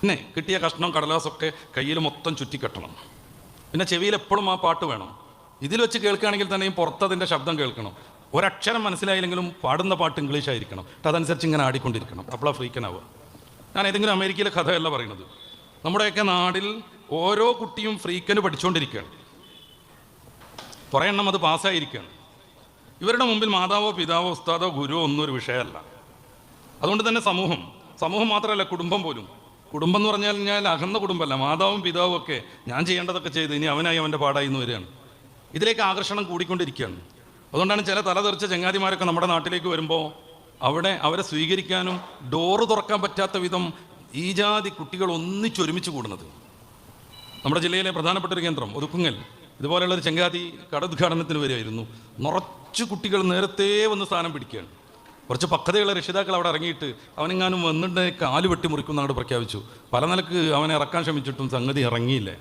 പിന്നെ കിട്ടിയ കഷ്ണം കടലാസൊക്കെ കയ്യിൽ മൊത്തം ചുറ്റിക്കെട്ടണം. പിന്നെ ചെവിയിൽ എപ്പോഴും ആ പാട്ട് വേണം. ഇതിൽ വെച്ച് കേൾക്കുകയാണെങ്കിൽ തന്നെയും പുറത്തതിന്റെ ശബ്ദം കേൾക്കണം. ഒരക്ഷരം മനസ്സിലായില്ലെങ്കിലും പാടുന്ന പാട്ട് ഇംഗ്ലീഷ് ആയിരിക്കണം. അതനുസരിച്ച് ഇങ്ങനെ ആടിക്കൊണ്ടിരിക്കണം. ഫ്രീക്കൻ ഫ്രീക്കനാവുക. ഞാൻ ഏതെങ്കിലും അമേരിക്കയിലെ കഥയല്ല പറയുന്നത്. നമ്മുടെയൊക്കെ നാടിൽ ഓരോ കുട്ടിയും ഫ്രീക്കന് പഠിച്ചുകൊണ്ടിരിക്കുകയാണ് കുറേ എണ്ണം അത് പാസ്സായിരിക്കുകയാണ്. ഇവരുടെ മുമ്പിൽ മാതാവോ പിതാവോ ഉസ്താദോ ഗുരുവോ ഒന്നും ഒരു വിഷയമല്ല. അതുകൊണ്ട് തന്നെ സമൂഹം സമൂഹം മാത്രമല്ല കുടുംബം പോലും. കുടുംബം എന്ന് പറഞ്ഞാൽ ഞാൻ അകന്ന കുടുംബമല്ല മാതാവും പിതാവും ഒക്കെ ഞാൻ ചെയ്യേണ്ടതൊക്കെ ചെയ്ത് ഇനി അവനായി അവന്റെ പാടായി എന്ന് വരികയാണ്. ഇതിലേക്ക് ആകർഷണം കൂടിക്കൊണ്ടിരിക്കുകയാണ്. അതുകൊണ്ടാണ് ചില തലതെറിച്ച ചങ്ങാതിമാരൊക്കെ നമ്മുടെ നാട്ടിലേക്ക് വരുമ്പോൾ അവിടെ അവരെ സ്വീകരിക്കാനും ഡോറ് തുറക്കാൻ പറ്റാത്ത വിധം ഈ ജാതി കുട്ടികൾ ഒന്നിച്ചൊരുമിച്ച് കൂടുന്നത്. നമ്മുടെ ജില്ലയിലെ പ്രധാനപ്പെട്ട ഒരു കേന്ദ്രം ഒതുക്കുങ്ങൽ. ഇതുപോലെയുള്ള ഒരു ചെങ്കാതി കട ഉദ്ഘാടനത്തിന് വരികയായിരുന്നു. നിറച്ച് കുട്ടികൾ നേരത്തെ വന്ന് സ്ഥാനം പിടിക്കുകയാണ്. കുറച്ച് പക്വതയുള്ള രക്ഷിതാക്കൾ അവിടെ ഇറങ്ങിയിട്ട് അവനെങ്ങാനും വന്നിട്ട് കാൽ വെട്ടി മുറിക്കും അങ്ങോട്ട് പ്രഖ്യാപിച്ചു. പല നിലയ്ക്ക് അവനെ ഇറക്കാൻ ശ്രമിച്ചിട്ടും സംഗതി ഇറങ്ങിയില്ലേ?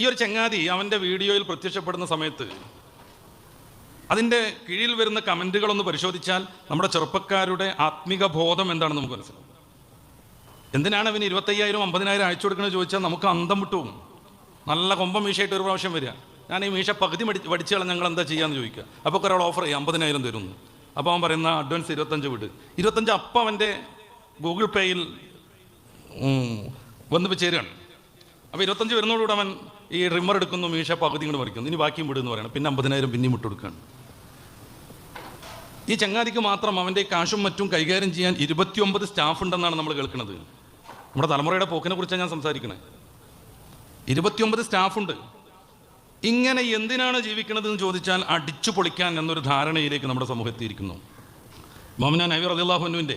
ഈ ഒരു ചങ്ങാതി അവന്റെ വീഡിയോയിൽ പ്രത്യക്ഷപ്പെടുന്ന സമയത്ത് അതിന്റെ കീഴിൽ വരുന്ന കമന്റുകളൊന്ന് പരിശോധിച്ചാൽ നമ്മുടെ ചെറുപ്പക്കാരുടെ ആത്മിക ബോധം എന്താണെന്ന് നമുക്ക് മനസ്സിലാവും. എന്തിനാണ് അവന് ഇരുപത്തയ്യായിരം അമ്പതിനായിരം അയച്ചു കൊടുക്കണമെന്ന് ചോദിച്ചാൽ നമുക്ക് അന്തം വിട്ടു പോകും. നല്ല കൊമ്പം മീശയായിട്ട് ഒരു പ്രാവശ്യം വരിക. ഞാൻ ഈ മീശ പകുതി മടി വടിച്ചു കളഞ്ഞ് ഞങ്ങൾ എന്താ ചെയ്യാന്ന് ചോദിക്കുക. അപ്പോൾ ഒരാൾ ഓഫർ ചെയ്യും അമ്പതിനായിരം തരുന്നു അപ്പോൾ അവൻ പറയുന്ന അഡ്വാൻസ് ഇരുപത്തഞ്ച് വിട്. ഇരുപത്തഞ്ച് അപ്പം അവന്റെ ഗൂഗിൾ പേയിൽ വന്നു വന്ന് ചേരുകയാണ്. അപ്പോൾ ഇരുപത്തഞ്ച് വരുന്നതോടുകൂടെ അവൻ ഈ റിമ്മർ എടുക്കുന്നു മീശ പകുതി ഇങ്ങോട്ട് മറിക്കുന്നു ഇനി ബാക്കിയും വിടുന്നു പറയണം. പിന്നെ അമ്പതിനായിരം പിന്നെയും വിട്ടു കൊടുക്കുകയാണ്. ഈ ചങ്ങാതിക്ക് മാത്രം അവന്റെ കാശും മറ്റും കൈകാര്യം ചെയ്യാൻ ഇരുപത്തിയൊമ്പത് സ്റ്റാഫ് ഉണ്ടെന്നാണ് നമ്മൾ കേൾക്കുന്നത്. നമ്മുടെ തലമുറയുടെ പോക്കിനെ കുറിച്ചാണ് ഞാൻ സംസാരിക്കുന്നത് ഇരുപത്തിയൊമ്പത് സ്റ്റാഫുണ്ട് ഇങ്ങനെ എന്തിനാണ് ജീവിക്കുന്നത് എന്ന് ചോദിച്ചാൽ അടിച്ചു പൊളിക്കാൻ എന്നൊരു ധാരണയിലേക്ക് നമ്മുടെ സമൂഹം എത്തിയിരിക്കുന്നു മോമന നബി റദിള്ളാഹുനുവിന്റെ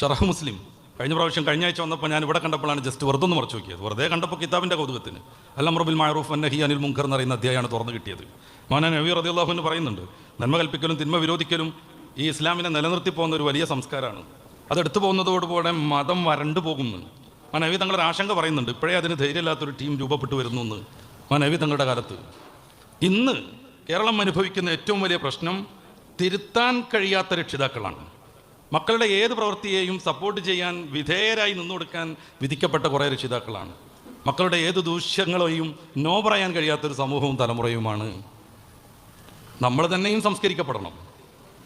ഷറഹ് മുസ്ലിം കഴിഞ്ഞ പ്രാവശ്യം കഴിഞ്ഞ ആഴ്ച വന്നപ്പോൾ ഞാൻ ഇവിടെ കണ്ടപ്പോഴാണ് ജസ്റ്റ് വെറുതെ ഒന്ന് മറച്ചു നോക്കിയത്. വെറുതെ കണ്ടപ്പോൾ കിതാബിന്റെ കൗതുകത്തിന്. അല്ലംറബിൽ മാറൂഫ് അന്നഹി അനിൽ മുങ്കർ എന്ന് പറയുന്ന അധ്യായമാണ് തുറന്നു കിട്ടിയത്. മോന നബി റദിള്ളാഹുന് പറയുന്നുണ്ട് നന്മ കൽപ്പിക്കലും തിന്മ വിരോധിക്കലും ഈ ഇസ്ലാമിനെ നിലനിർത്തി പോകുന്ന ഒരു വലിയ സംസ്കാരമാണ്. അതെടുത്തു പോകുന്നതോടുകൂടെ മതം വരണ്ടു പോകുന്നു. ആ നബി തങ്ങളുടെ ആശങ്ക പറയുന്നുണ്ട് ഇപ്പോഴേ അതിന് ധൈര്യമില്ലാത്തൊരു ടീം രൂപപ്പെട്ടു വരുന്നു എന്ന്. നബി തങ്ങളുടെ കാലത്ത്. ഇന്ന് കേരളം അനുഭവിക്കുന്ന ഏറ്റവും വലിയ പ്രശ്നം തിരുത്താൻ കഴിയാത്ത രക്ഷിതാക്കളാണ്. മക്കളുടെ ഏത് പ്രവൃത്തിയെയും സപ്പോർട്ട് ചെയ്യാൻ വിധേയരായി നിന്നു കൊടുക്കാൻ വിധിക്കപ്പെട്ട കുറേ രക്ഷിതാക്കളാണ്. മക്കളുടെ ഏത് ദൂഷ്യങ്ങളെയും നോ പറയാൻ കഴിയാത്തൊരു സമൂഹവും തലമുറയുമാണ്. നമ്മൾ തന്നെയും സംസ്കരിക്കപ്പെടണം.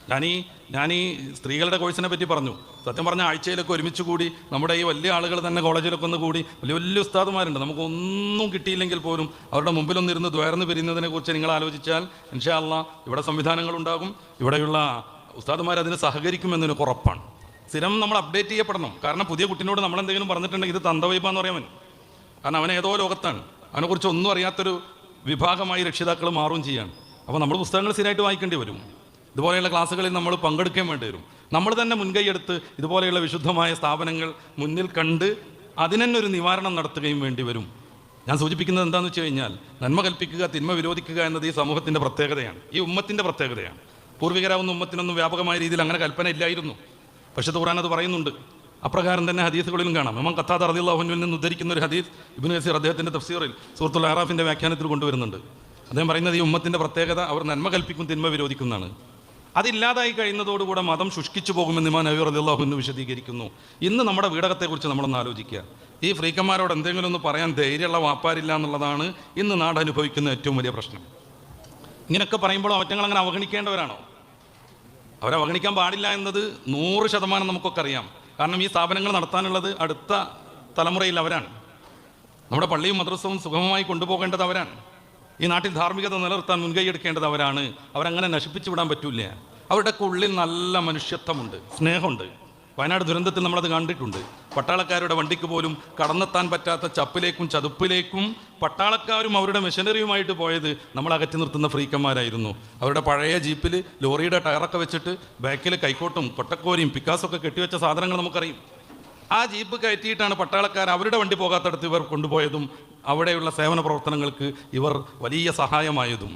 ഞാനീ ഞാനീ സ്ത്രീകളുടെ കോഴ്സിനെ പറ്റി പറഞ്ഞു. സത്യം പറഞ്ഞ ആഴ്ചയിലൊക്കെ ഒരുമിച്ച് കൂടി നമ്മുടെ ഈ വലിയ ആളുകൾ തന്നെ കോളേജിലൊക്കെ ഒന്ന് കൂടി വലിയ വലിയ ഉസ്താദുമാരുണ്ട്. നമുക്കൊന്നും കിട്ടിയില്ലെങ്കിൽ പോലും അവരുടെ മുമ്പിലൊന്നിരുന്ന് ദ്വയർന്ന് പിരിയുന്നതിനെ കുറിച്ച് നിങ്ങൾ ആലോചിച്ചാൽ ഇൻഷാ അള്ളാ ഇവിടെ സംവിധാനങ്ങളുണ്ടാകും ഇവിടെയുള്ള ഉസ്താദുമാർ അതിന് സഹകരിക്കുമെന്നതിന് ഉറപ്പാണ്. സ്ഥിരം നമ്മൾ അപ്ഡേറ്റ് ചെയ്യപ്പെടണം. കാരണം പുതിയ കുട്ടിനോട് നമ്മൾ എന്തെങ്കിലും പറഞ്ഞിട്ടുണ്ടെങ്കിൽ ഇത് തന്തവൈപ്പാന്ന് പറയാൻ കാരണം അവൻ ഏതോ ലോകത്താണ്. അവനെക്കുറിച്ച് ഒന്നും അറിയാത്തൊരു വിഭാഗമായി രക്ഷിതാക്കൾ മാറുകയും ചെയ്യാണ്. അപ്പോൾ നമ്മൾ പുസ്തകങ്ങൾ സ്ഥിരമായിട്ട് വായിക്കേണ്ടി വരും. ഇതുപോലെയുള്ള ക്ലാസ്സുകളിൽ നമ്മൾ പങ്കെടുക്കാൻ വേണ്ടി വരും. നമ്മൾ തന്നെ മുൻകൈയെടുത്ത് ഇതുപോലെയുള്ള വിശുദ്ധമായ സ്ഥാപനങ്ങൾ മുന്നിൽ കണ്ട് അതിനെന്നെ ഒരു നിവാരണം നടത്തുകയും വേണ്ടി വരും. ഞാൻ സൂചിപ്പിക്കുന്നത് എന്താണെന്ന് വെച്ച് കഴിഞ്ഞാൽ നന്മ കൽപ്പിക്കുക തിന്മ വിരോധിക്കുക എന്നത് ഈ സമൂഹത്തിന്റെ പ്രത്യേകതയാണ്. ഈ ഉമ്മത്തിന്റെ പ്രത്യേകതയാണ്. പൂർവികരാവുന്ന ഉമ്മത്തിനൊന്നും വ്യാപകമായ രീതിയിൽ അങ്ങനെ കൽപ്പന ഇല്ലായിരുന്നു. പക്ഷേ ഖുർആൻ അത് പറയുന്നുണ്ട്. അപ്രകാരം തന്നെ ഹദീസുകളിലും കാണാം. ഇമാം കത്താദ് റദിള്ളാഹുവിൽ നിന്ന് ഉദ്ധരിക്കുന്ന ഒരു ഹദീസ് ഇബിൻ നസീർ അദ്ദേഹത്തിന്റെ തഫ്സീറിൽ സൂറത്തുൽ ആറാഫിന്റെ വ്യാഖ്യാനത്തിൽ കൊണ്ടുവരുന്നുണ്ട്. അദ്ദേഹം പറയുന്നത് ഈ ഉമ്മത്തിന്റെ പ്രത്യേകത അവർ നന്മ കൽപ്പിക്കും തിന്മ വിരോധിക്കുന്നതാണ് അതില്ലാതായി കഴിയുന്നതോടുകൂടെ മതം ശുഷ്കിച്ചു പോകുമെന്ന് ഇമാൻ നബി റദിള്ളാഹു എന്ന് വിശദീകരിക്കുന്നു. ഇന്ന് നമ്മുടെ വീടകത്തെക്കുറിച്ച് നമ്മളൊന്ന് ആലോചിക്കുക. ഈ ഫ്രീക്കന്മാരോട് എന്തെങ്കിലും ഒന്ന് പറയാൻ ധൈര്യമുള്ള വാപ്പാരില്ല എന്നുള്ളതാണ് ഇന്ന് നാട് അനുഭവിക്കുന്ന ഏറ്റവും വലിയ പ്രശ്നം. ഇങ്ങനെയൊക്കെ പറയുമ്പോൾ അവറ്റങ്ങൾ അങ്ങനെ അവഗണിക്കേണ്ടവരാണോ? അവരെ അവഗണിക്കാൻ പാടില്ല എന്നത് നൂറ് ശതമാനം നമുക്കൊക്കെ അറിയാം. കാരണം ഈ സ്ഥാപനങ്ങൾ നടത്താനുള്ളത് അടുത്ത തലമുറയിൽ അവരാണ്. നമ്മുടെ പള്ളിയും മദ്രസവും സുഗമമായി കൊണ്ടുപോകേണ്ടത് അവരാണ്. ഈ നാട്ടിൽ ധാർമ്മികത നിലനിർത്താൻ മുൻകൈ എടുക്കേണ്ടത് അവരാണ് അവരങ്ങനെ നശിപ്പിച്ചു വിടാൻ പറ്റൂല അവരുടെ ഉള്ളിൽ നല്ല മനുഷ്യത്വമുണ്ട് സ്നേഹമുണ്ട്. വയനാട് ദുരന്തത്തിൽ നമ്മളത് കണ്ടിട്ടുണ്ട്. പട്ടാളക്കാരുടെ വണ്ടിക്ക് പോലും കടന്നെത്താൻ പറ്റാത്ത ചപ്പിലേക്കും ചതുപ്പിലേക്കും പട്ടാളക്കാരും അവരുടെ മെഷീനറിയുമായിട്ട് പോയത് നമ്മൾ അകറ്റി നിർത്തുന്ന ഫ്രീക്കന്മാരായിരുന്നു. അവരുടെ പഴയ ജീപ്പിൽ ലോറിയുടെ ടയറൊക്കെ വെച്ചിട്ട് ബാക്കിൽ കൈക്കോട്ടും കൊട്ടക്കോരിയും പിക്കാസൊക്കെ കെട്ടിവെച്ച സാധനങ്ങൾ നമുക്കറിയും. ആ ജീപ്പ് കയറ്റിയിട്ടാണ് പട്ടാളക്കാർ അവരുടെ വണ്ടി പോകാത്തടത്ത് ഇവർ കൊണ്ടുപോയതും അവിടെയുള്ള സേവന പ്രവർത്തനങ്ങൾക്ക് ഇവർ വലിയ സഹായമായതും.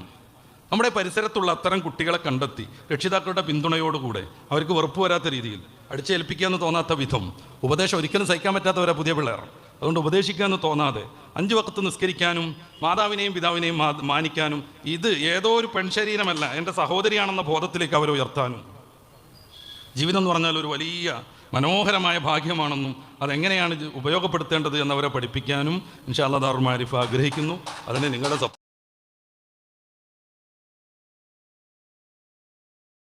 നമ്മുടെ പരിസരത്തുള്ള അത്തരം കുട്ടികളെ കണ്ടെത്തി രക്ഷിതാക്കളുടെ പിന്തുണയോടുകൂടെ അവർക്ക് വെറുപ്പ് വരാത്ത രീതിയിൽ അടിച്ചേൽപ്പിക്കുക എന്ന് തോന്നാത്ത വിധം ഉപദേശം ഒരിക്കലും സഹിക്കാൻ പറ്റാത്തവരാ പുതിയ പിള്ളേർ. അതുകൊണ്ട് ഉപദേശിക്കുക എന്ന് തോന്നാതെ അഞ്ച് വക്കത്ത് നിസ്കരിക്കാനും മാതാവിനെയും പിതാവിനെയും മാനിക്കാനും ഇത് ഏതോ ഒരു പെൺശരീരമല്ല എന്റെ സഹോദരിയാണെന്ന ബോധത്തിലേക്ക് അവരെ ഉയർത്താനും. ജീവിതം എന്ന് പറഞ്ഞാൽ ഒരു വലിയ മനോഹരമായ ഭാഗ്യമാണെന്നും അതെങ്ങനെയാണ് ഉപയോഗപ്പെടുത്തേണ്ടത് എന്നവരെ പഠിപ്പിക്കാനും ഇൻഷാ അല്ലാ ദാറുൽ മാരിഫ് ആഗ്രഹിക്കുന്നു. അതിന് നിങ്ങളുടെ